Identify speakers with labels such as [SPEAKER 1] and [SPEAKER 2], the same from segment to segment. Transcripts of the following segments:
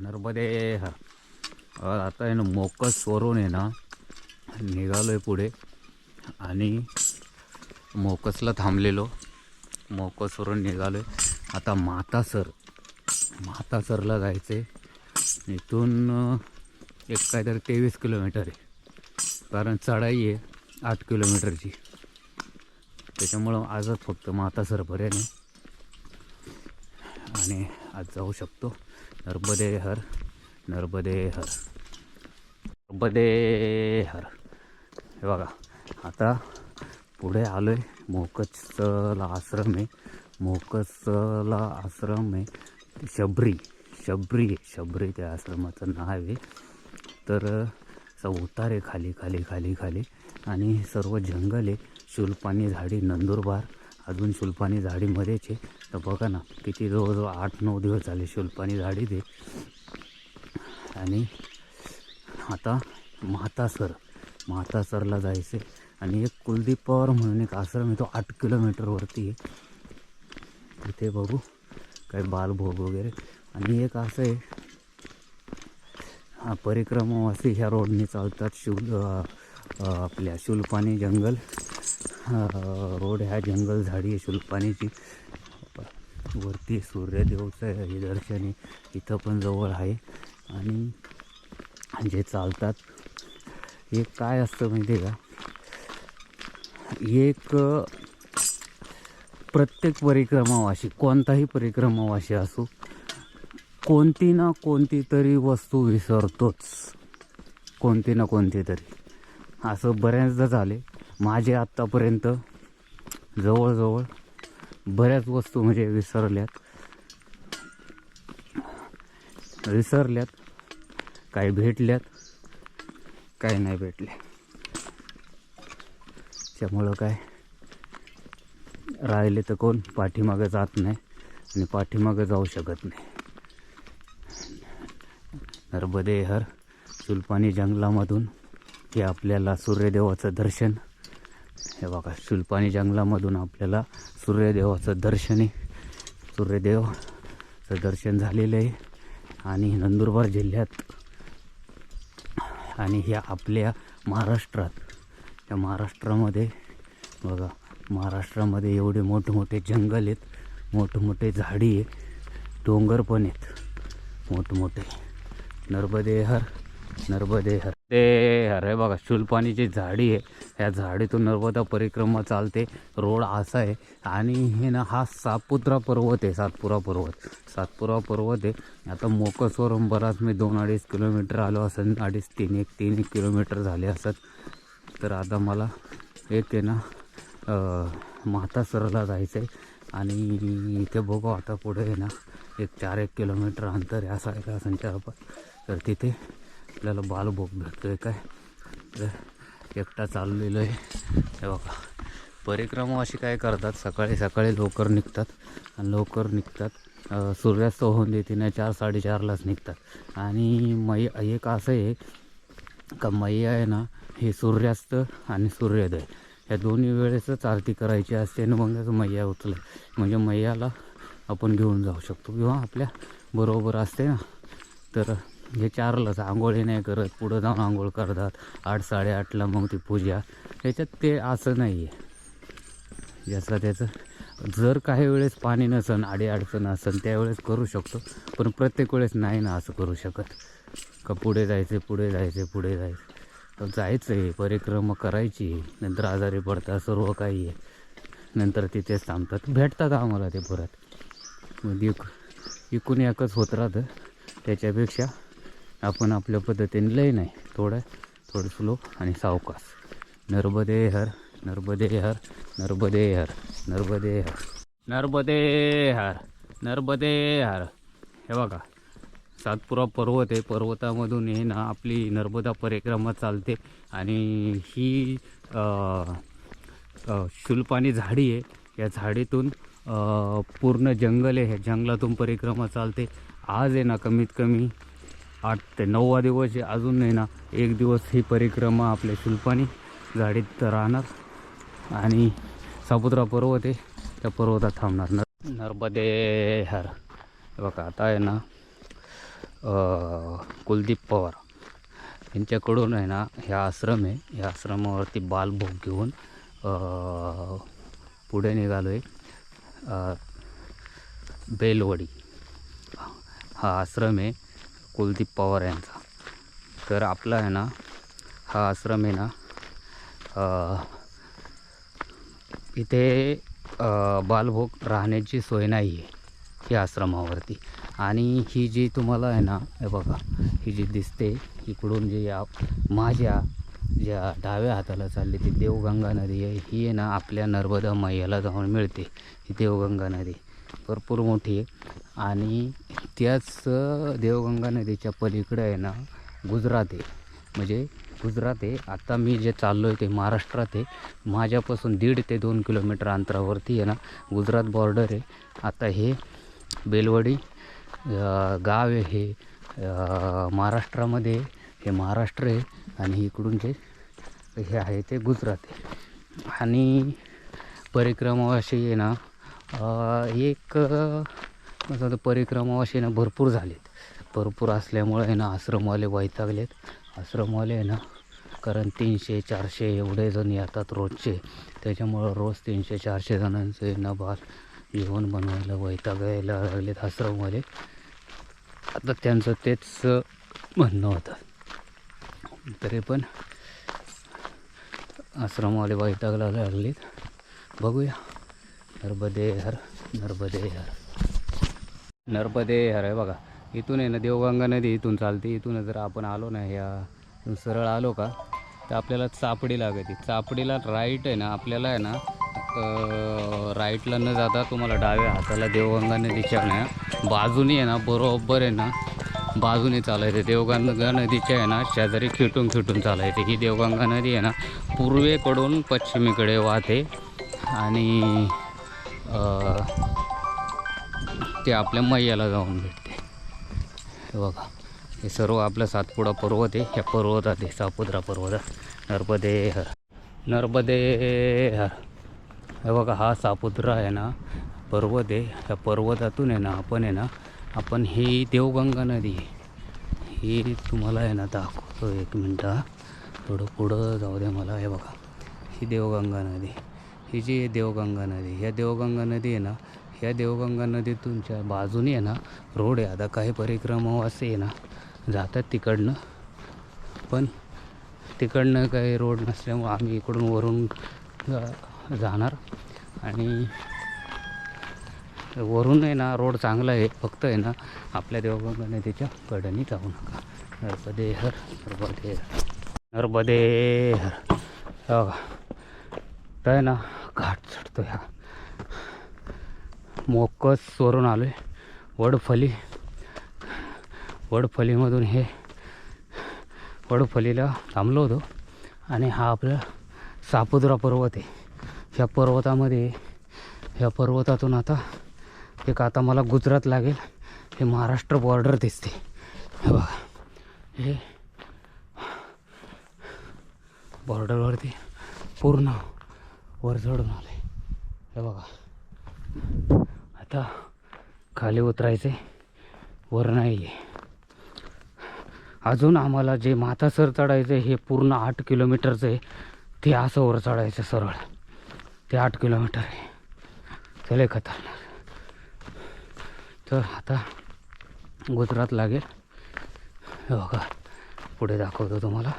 [SPEAKER 1] नर्मदे आता आहे ना मोकस मोकसवरून आहे ना निघालो आहे पुढे. आणि मोकसला थांबलेलो. मोकसवरून निघालो आहे आता मातासर मातासरला जायचं आहे इथून एक काहीतरी तेवीस किलोमीटर आहे. कारण चढाई आहे आठ किलोमीटरची. त्याच्यामुळं आजच फक्त मातासर पर्यंत आणि आज जाऊ शकतो. नर्मदे हर नर्मदे हर नर्मदे हर हे बघा आता पुढे आलो आहे मोकचला आश्रम आहे मोकचला आश्रम. आहे शबरी शबरी आहे शबरी त्या आश्रमाचं नाव आहे. तर असा उतार आहे खाली खाली खाली खाली. आणि सर्व जंगल आहे. शुल्पानी झाडी नंदुरबार. अजून शुल्पानी झाडीमध्येच आहे. तर बघा ना किती जवळजवळ आठ नऊ दिवस झाले शुल्पानी झाडी ते. आणि आता म्हातासर म्हातासरला जायचं. आहे आणि एक कुलदीप पवार म्हणून एक आश्रम येतो आठ किलोमीटरवरती आहे. तिथे बघू काही बालभोग वगैरे. आणि एक असं आहे हा परिक्रमावासी ह्या रोडने चालतात शिव आपल्या शुलपाणी जंगल. रोड ह्या जंगल झाडी आहे शुलपाणीची. वरती सूर्यदेवचं हे दर्शन आहे. इथं पण जवळ आहे. आणि जे चालतात हे काय असतं माहिती आहे का? एक प्रत्येक परिक्रमावाशी कोणताही परिक्रमावाशी असो कोणती ना कोणती तरी वस्तू विसरतोच. कोणती ना कोणती तरी. असं बऱ्याचदा झाले माझे आत्तापर्यंत जवळजवळ बऱ्याच वस्तू म्हणजे विसरल्यात. विसरल्यात काही भेटल्यात काही नाही भेटल्या त्यामुळं काय? राहिले तर कोण? पाठीमागं जात नाही आणि पाठीमागं जाऊ शकत नाही. नर्मदे हर सुलपानी जंगलामधून हे आपल्याला सूर्यदेवाचं दर्शन हे बघा शिल्पानी जंगलामधून आपल्याला सूर्यदेवाचं दर्शन आहे सूर्यदेवाचं दर्शन झालेलं आहे. आणि नंदुरबार जिल्ह्यात आणि ह्या आपल्या महाराष्ट्रात त्या महाराष्ट्रामध्ये बघा महाराष्ट्रामध्ये एवढे मोठमोठे जंगल आहेत मोठमोठे झाडी आहे डोंगर पण आहेत मोठमोठे. नर्मदेहर नर्मदेहर. ते अरे बघा शुलपाणीची झाडी आहे. ह्या झाडीतून नर्मदा परिक्रमा चालते. रोड असा आहे. आणि हे ना हा सातपुत्रा पर्वत आहे सातपुरा पर्वत. सातपुरा पर्वत आहे. आता मोकसवरून बराच मी दोन अडीच किलोमीटर आलो असेल अडीच तीन एक तीन एक किलोमीटर झाले असत. तर आता मला एक आहे ना म्हातासरला जायचं आहे आणि इथे बघू आता पुढे आहे ना एक चार एक किलोमीटर अंतर आहे. असा एका संचार तर तिथे आपल्याला बालभोग भेटतोय काय? तर एकटा चाललेलो आहे हे बघा. परिक्रमा अशी काय करतात? सकाळी सकाळी लवकर निघतात आणि लवकर निघतात. सूर्यास्त होऊन देते ना चार साडेचारलाच निघतात. आणि मै एक असं आहे का मैया आहे ना हे सूर्यास्त आणि सूर्योदय. या दोन्ही वेळेसच आरती करायची असते आणि मगच मैया उचल म्हणजे मैयाला आपण घेऊन जाऊ शकतो. किंवा आपल्या बरोबर असते ना. तर हे चारलाच आंघोळी नाही करत. पुढं जाऊन आंघोळ करतात. आठ साडेआठला मग ती पूजा. त्याच्यात ते असं नाही आहे ज्याचं त्याचं जर काही वेळेस पाणी नसन आडी अडचण असन त्यावेळेस करू शकतो. पण प्रत्येक वेळेस नाही ना असं करू शकत. का पुढे जायचे पुढे जायचे पुढे जायचं. तर जायचं आहे परिक्रमा करायची. नंतर आजारी पडतात सर्व काही आहे. नंतर तिथेच थांबतात. भेटतात आम्हाला ते परत. मग इक इकून एकच होत राहतं. त्याच्यापेक्षा आपण आपल्या पद्धतीने लय नाही. थोडं थोडं स्लो आणि सावकाश. नर्मदे हर नर्मदे हर नर्मदे हर नर्मदे हर नर्मदे हर नर्मदे हर हे बघा सातपुरा पर्वत आहे. पर्वतामधून हे ना आपली नर्मदा परिक्रमा चालते. आणि ही शुल्पानी झाडी आहे. या झाडीतून पूर्ण जंगल आहे. ह्या जंगलातून परिक्रमा चालते. आज आहे ना कमीत कमी आठ ते नऊवा दिवस आहे. अजून आहे ना एक दिवस ही परिक्रमा आपल्या शिल्पानी झाडीत राहणार. आणि सापुत्रा पर्वत आहे त्या पर्वतात थांबणार. नर नर्मदे हर. बघा आता आहे ना कुलदीप पवार. यांच्याकडून आहे ना ह्या आश्रम आहे. ह्या आश्रमावरती बालभोग घेऊन पुढे निघालो आहे बेलवडी. हा आश्रम आहे. कुलदीप पवार यांचा. तर आपला आहे ना हा आश्रम आहे ना इथे बालभोग राहण्याची सोय नाही आहे या आश्रमावरती. आणि ही जी तुम्हाला आहे ना हे बघा ही जी दिसते इकडून जी या माझ्या ज्या डाव्या हाताला चालली ती देवगंगा नदी आहे. ही आहे ना आपल्या नर्मदा मैयाला जाऊन मिळते ही देवगंगा नदी. भरपूर मोठी आहे. आणि त्याच देवगंगा नदीच्या पलीकडे आहे ना गुजरात आहे. म्हणजे गुजरात आहे. आता मी जे चाललो आहे ते महाराष्ट्रात आहे. माझ्यापासून दीड ते दोन किलोमीटर अंतरावरती आहे ना गुजरात बॉर्डर आहे. आता हे बेलवडी गाव आहे हे महाराष्ट्रामध्ये हे महाराष्ट्र आहे. आणि इकडून जे हे आहे ते गुजरात आहे. आणि परिक्रमा अशी आहे ना एक अ, परिक्रमा अशी ना भरपूर झालेत. भरपूर असल्यामुळे आहे ना आश्रमवाले वैतागलेत. आश्रमवाले आहे ना कारण तीनशे चारशे एवढे जण येतात रोजचे. त्याच्यामुळं रोज तीनशे चारशे जणांचे ना बाल जेवण बनवायला वैतागायला लागलेत आश्रमवाले. आता त्यांचं तेच म्हणणं होतं. तरी पण आश्रमवाले वैतागला लागलेत. बघूया. नर्मदे हर नर्मदे हर नर्मदे हर आहे बघा. इथून आहे ना देवगंगा नदी इथून चालते. इथून जर आपण आलो ना ह्या सरळ आलो का तर आपल्याला चापडी लागते. चापडीला राईट आहे ना आपल्याला आहे ना राईटला न जाता तुम्हाला डाव्या हाताला देवगंगा नदीच्या ना बाजूने आहे ना बरोबर आहे ना बाजूने चालायचं. देवगंगा नदीच्या आहे ना शेजारी खिटून खिटून चालायचं. ही देवगंगा नदी आहे ना पूर्वेकडून पश्चिमेकडे वाहते. आणि ते आपल्या मैयाला जाऊन भेटते. हे बघा हे सर्व आपलं सातपुडा पर्वत आहे ह्या पर्वतात आहे सापुद्रा पर्वत. नर्मदे हर नर्मदे हर हे बघा हा सापुद्रा आहे ना पर्वत आहे. ह्या पर्वतातून आहे ना आपण आहे ना आपण ही देवगंगा नदी आहे. ही तुम्हाला आहे ना दाखवतो एक मिनटं थोडं पुढं जाऊ दे मला हे बघा ही देवगंगा नदी. ही जी देवगंगा नदी ह्या देवगंगा नदी आहे ना ह्या देवगंगा नदीतूनच्या बाजूने आहे ना रोड आहे. आता काही परिक्रमा असे आहे ना जातात तिकडनं. पण तिकडनं काही रोड नसल्यामुळं आम्ही इकडून वरून जाणार. आणि वरून आहे ना रोड चांगला आहे. फक्त आहे ना आपल्या देवगंगा नदीच्या कडेने जाऊ नका. नर्मदे हर नर्मदे हर नर्मदे हर तर आहे ना घाट चढतो ह्या मोकसवरून आलो आहे वडफली. वडफलीमधून हे वडफलीला थांबलो होतो. आणि हा आपला सापुद्रा पर्वत आहे. ह्या पर्वतामध्ये ह्या पर्वतातून आता एक आता मला गुजरात लागेल. हे महाराष्ट्र बॉर्डर दिसते. हे बघा. हे बॉर्डरवरती पूर्ण वर चढून आले. हे बघा. आता खाली उतरायचे. वर नाही आहे अजून आम्हाला जे माथासर चढायचं आहे हे पूर्ण आठ किलोमीटरचं आहे. ते असं वर चढायचं सरळ. ते आठ किलोमीटर आहे. चले खतरनाक तर आता गुजरात लागेल. हे बघा. पुढे दाखवतो तुम्हाला.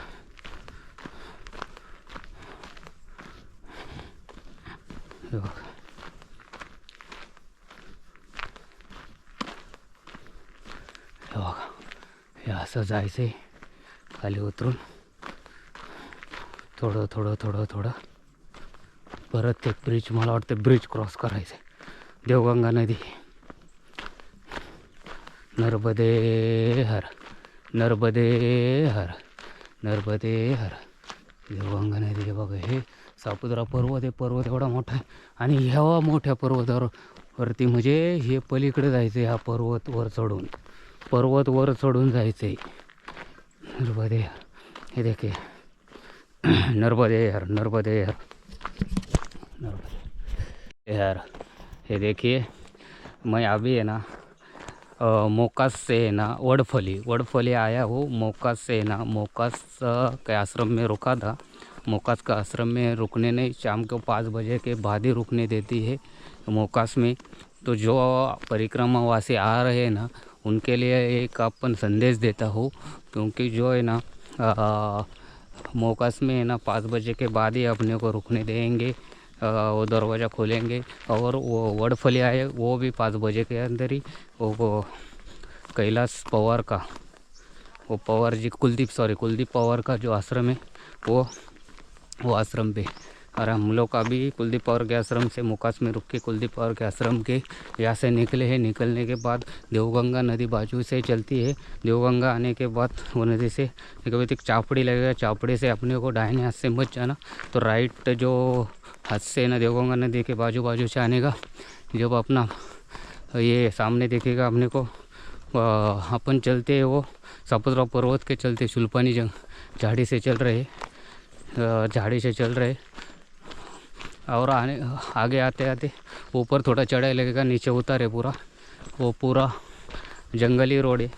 [SPEAKER 1] हे बघा. हे असं जायचं आहे खाली उतरून. थोडं थोडं थोडं थोडं. परत ते ब्रिज मला वाटतं ब्रिज क्रॉस करायचं आहे देवगंगा नदी. नर्मदे हर नर्मदे हर नर्मदे हर देवगंगा नदी हे बघा हे सापुद्रा पर्वत आहे पर्वत एवढा मोठा आहे. आणि ह्या मोठ्या पर्वतावर वरती म्हणजे हे पलीकडे जायचं आहे हा पर्वत वर चढून. पर्वत वर चढून जायचं आहे नर्मदे हे देखे नर्मदे यार नर्मदे यार. नर्मदे यार हे देखिए मैं अभी है ना मोकास से है ना वडफली. वडफली आया हो, हूँ मोकास से है ना मोकास के आश्रम में रुका था. मोकास का आश्रम में रुकने नहीं शाम को पाँच बजे के बाद ही रुकने देती है। मोकास में तो जो परिक्रमावासी आ रहे हैं ना उनके लिए एक अपन संदेश देता हूँ। क्योंकि जो है ना मोकास में है ना पाँच बजे के बाद ही अपने को रुकने देंगे वो दरवाज़ा खोलेंगे। और वो वड वडफली आए वो भी पाँच बजे के अंदर ही वो, वो कैलाश पवार का वो पवार जी कुलदीप सॉरी कुलदीप पवार का जो आश्रम है वो वो आश्रम पे। और हम लोग अभी कुलदीप पवार के आश्रम से मुकास में रुक के कुलदीप पवार के आश्रम के यहाँ से निकले हैं। निकलने के बाद देवगंगा नदी बाजू से चलती है। देवगंगा आने के बाद वो नदी से कभी तक चापड़ी लगेगा। चापड़ी से अपने को दाहिने हाथ से मत जाना। तो राइट जो हाथ से ना देवगंगा नदी के बाजू बाजू से आने का जब अपना ये सामने देखेगा अपने को अपन चलते वो सापुतरा पर्वत के चलते, सुल्पानी जंग झाड़ी से चल रहे। झाड़ी से चल रहे और आने आगे आते आते ऊपर थोड़ा चढ़ाई लगेगा नीचे उतर है पूरा. वो पूरा जंगली रोड है।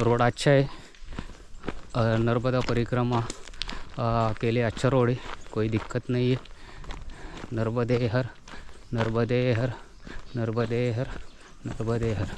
[SPEAKER 1] रोड अच्छा है। नर्मदा परिक्रमा के लिए अच्छा रोड है। कोई दिक्कत नहीं है। नर्मदे हर नर्मदे हर नर्मदे हर नर्मदे हर।